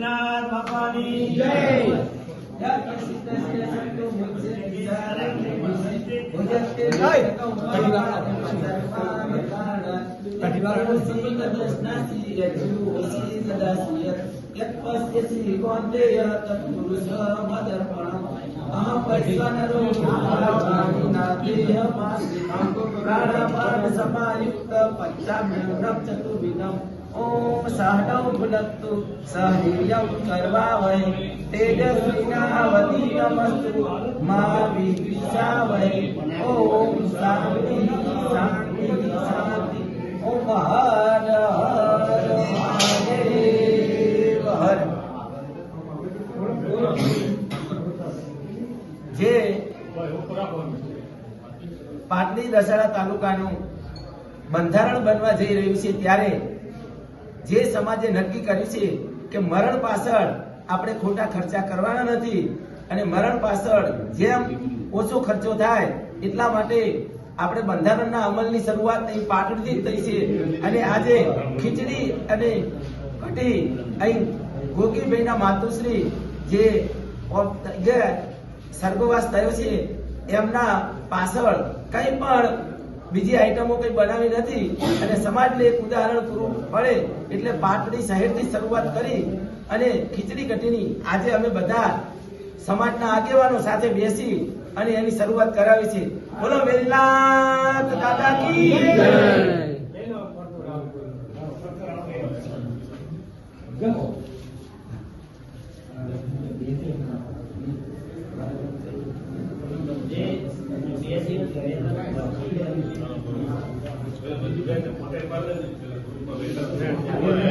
ભોલેનાથ બાપાની જય પંચામ્યમ ચતુર્વિધમ ઓમ ઓમ સહનૌ ભુનત્તુ સહવીર્યં કરવાવહે તેજસ્વિનાવતી નમસ્તુ મા વિદ્વિષાવહે ઓમ શાંતિ શાંતિ શાંતિ ઓમ હર હર મહાદેવ હર જે પાટલી દશેરા તાલુકાનું બંધારણ બનવા જઈ રહ્યું છે, ત્યારે જે સમાજે નક્કી કર્યું છે કે મરણ પાછળ આપણે ખોટા ખર્ચા કરવાના નથી અને મરણ પાછળ જેમ ઓછો ખર્ચો થાય એટલા માટે આપણે બંધારણના અમલની શરૂઆત અહીં પાટણથી થઈ છે. અને આજે ખીચડી અને કઢી અહીં ગોગીભાઈના માતુશ્રી જે સ્વર્ગવાસ થયો છે, એમના પાછળ કંઈ પણ બીજી આઈટમો કંઈ બનાવી નથી અને સમાજને એક ઉદાહરણ પૂરું પડે એટલે પાટડી શહેરથી શરૂઆત કરી અને ખીચડી કઢીની આજે અમે બધા સમાજના આગેવાનો સાથે બેસી અને એની શરૂઆત કરાવી છે બોલો વેલનાથ દાદા કી ಕುಟುಂಬ ಬೇಕಾದ್ರೆ